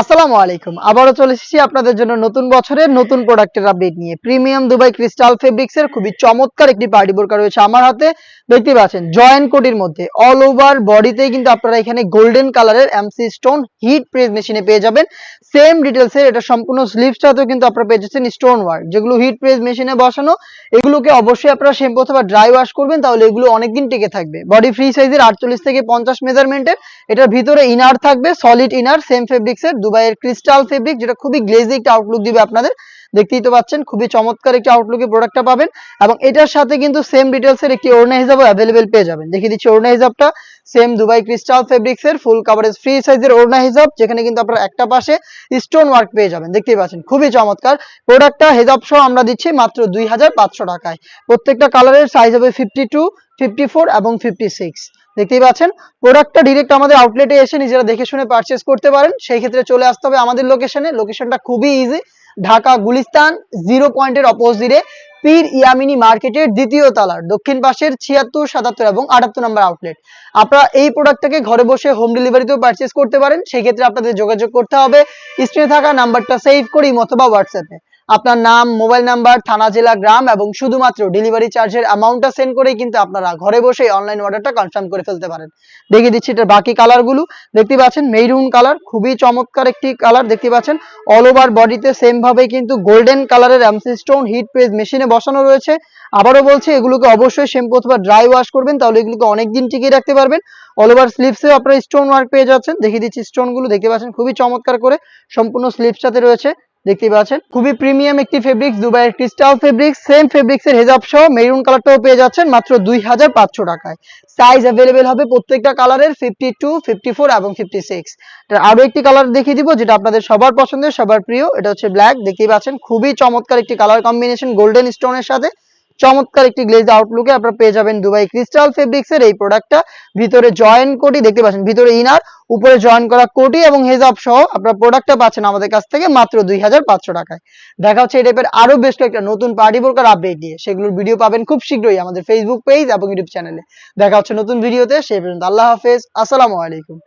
আসসালামু আলাইকুম। আবারও চলে এসেছি আপনাদের জন্য নতুন বছরের নতুন প্রোডাক্টের আপডেট নিয়ে। প্রিমিয়াম দুবাই ক্রিস্টাল ফেব্রিক্স এর খুবই চমৎকার একটি পার্টি বোরকা রয়েছে আমার হাতে। দেখতে পাচ্ছেন জয়েন্ট কোটির মধ্যে। অল ওভার বডিতেই কিন্তু আপনারা এখানে গোল্ডেন কালারের এমসি স্টোন হিট প্রেস মেশিনে পেয়ে যাবেন। সেম ডিটেলস এর, এটা সম্পূর্ণ স্লিভসটাতেও কিন্তু আপনারা পেয়ে যাচ্ছেন স্টোন ওয়ার্ক যেগুলো হিট প্রেস মেশিনে বসানো, এগুলোকে অবশ্যই আপনারা শ্যাম্পু অথবা ড্রাই ওয়াশ করবেন, তাহলে এগুলো অনেকদিন টিকে থাকবে। বডি ফ্রি সাইজের আটচল্লিশ থেকে পঞ্চাশ মেজারমেন্টের এটার ভিতরে ইনার থাকবে সলিড ইনার সেম ফেব্রিক্স এর দুবাইয়ের ক্রিস্টাল ফেব্রিক যেটা খুবই গ্লেজি একটা আউটলুক দিবে আপনাদের। দেখতেই তো পাচ্ছেন, খুবই চমৎকার একটি আউটলুকে প্রোডাক্টটা পাবেন। এবং এটার সাথে কিন্তু সেম ডিটেলস এর একটি ওড়না হিসাবে অ্যাভেলেবেল পেয়ে যাবেন। দেখিয়ে দিচ্ছি ওড়না হিসাবটা সেম দুবাই ক্রিস্টাল ফেব্রিক্স এর ফুল কাভারেজ ফ্রি সাইজের ওড়না হিসাব যেখানে কিন্তু আপনারা একটা পাশে স্টোন ওয়ার্ক পেয়ে যাবেন। দেখতেই পাচ্ছেন, খুবই চমৎকার। প্রোডাক্টটা হেজাব সহ আমরা দিচ্ছি মাত্র দুই হাজার পাঁচশো টাকায়। প্রত্যেকটা কালারের সাইজ হবে ফিফটি টু ফিফটি ফোর এবং ফিফটি সিক্স দেখতেই পাচ্ছেন। প্রোডাক্টটা ডিরেক্ট আমাদের আউটলেটে এসে নিজেরা দেখে শুনে পারচেস করতে পারেন। সেই ক্ষেত্রে চলে আসতে হবে আমাদের লোকেশনে লোকেশনটা খুবই ইজি ঢাকা গুলিস্তান জিরো পয়েন্টের অপোজিটে পীর ইয়ামিনী মার্কেটের দ্বিতীয় তলার। দক্ষিণ পাশের ছিয়াত্তর, সাতাত্তর এবং আটাত্তর নম্বর আউটলেট আপনারা এই প্রোডাক্টটাকে ঘরে বসে হোম ডেলিভারিতেও পারচেস করতে পারেন। সেই ক্ষেত্রে আপনাদের যোগাযোগ করতে হবে। স্ক্রিনে থাকা নাম্বারটা সেভ করি অথবা হোয়াটসঅ্যাপে আপনার নাম, মোবাইল নাম্বার, থানা, জেলা, গ্রাম এবং শুধুমাত্র ডেলিভারি চার্জের অ্যামাউন্টটা সেন্ড করেই কিন্তু আপনারা ঘরে বসে অনলাইন অর্ডারটা কনফার্ম করে ফেলতে পারেন। দেখিয়ে দিচ্ছি এটার বাকি কালারগুলো দেখতে পাচ্ছেন মেরুন কালার খুবই চমৎকার একটি কালার দেখতে পাচ্ছেন অল ওভার বডিতে ভাবে কিন্তু গোল্ডেন কালারের এমসি স্টোন হিট পেজ মেশিনে বসানো রয়েছে। আবারও বলছি, এগুলোকে অবশ্যই শ্যাম্পু অথবা ড্রাই ওয়াশ করবেন, তাহলে এগুলোকে অনেক দিন টিকিয়ে রাখতে পারবেন। অল ওভার স্লিভসে আপনারা স্টোন ওয়ার্ক পেয়ে যাচ্ছেন। দেখিয়ে দিচ্ছি স্টোনগুলো, দেখতে পাচ্ছেন, খুবই চমৎকার করে সম্পূর্ণ স্লিভসটাতে রয়েছে। দেখতে পাচ্ছেন। খুবই প্রিমিয়াম একটি ফেব্রিক্স দুবাইয়ের ক্রিস্টাল ফেব্রিক্স সেম ফেব্রিক্স এর হেজাব সহ মেরুন কালারটাও পেয়ে যাচ্ছেন মাত্র দুই হাজার পাঁচশো টাকায়। সাইজ অ্যাভেলেবেল হবে প্রত্যেকটা কালারের ফিফটি টু ফিফটি ফোর এবং ফিফটি সিক্স আরও একটি কালার দেখিয়ে দিব যেটা আপনাদের সবার পছন্দের, সবার প্রিয়, এটা হচ্ছে ব্ল্যাক দেখতেই পাচ্ছেন, খুবই চমৎকার একটি কালার কম্বিনেশন গোল্ডেন স্টোনের সাথে। চমৎকার একটি গ্লেজ আউটলুকে আপনারা পেয়ে যাবেন দুবাই ক্রিস্টাল ফেব্রিক্স এর এই প্রোডাক্টটা ভিতরে জয়েন কোটি দেখতে পাচ্ছেন, ভিতরে ইনার উপরে জয়েন করা কোটি এবং হেজাব সহ আপনারা প্রোডাক্টটা পাচ্ছেন আমাদের কাছ থেকে মাত্র দুই হাজার পাঁচশো টাকায়। দেখা হচ্ছে এই টাইপের আরও বেশ কয়েকটা নতুন পার্টি বোরকার আপডেট দিয়ে সেগুলোর ভিডিও পাবেন খুব শীঘ্রই আমাদের ফেসবুক পেজ এবং ইউটিউব চ্যানেলে দেখা হচ্ছে নতুন ভিডিওতে সেই পর্যন্ত আল্লাহ হাফেজ, আসসালামু আলাইকুম।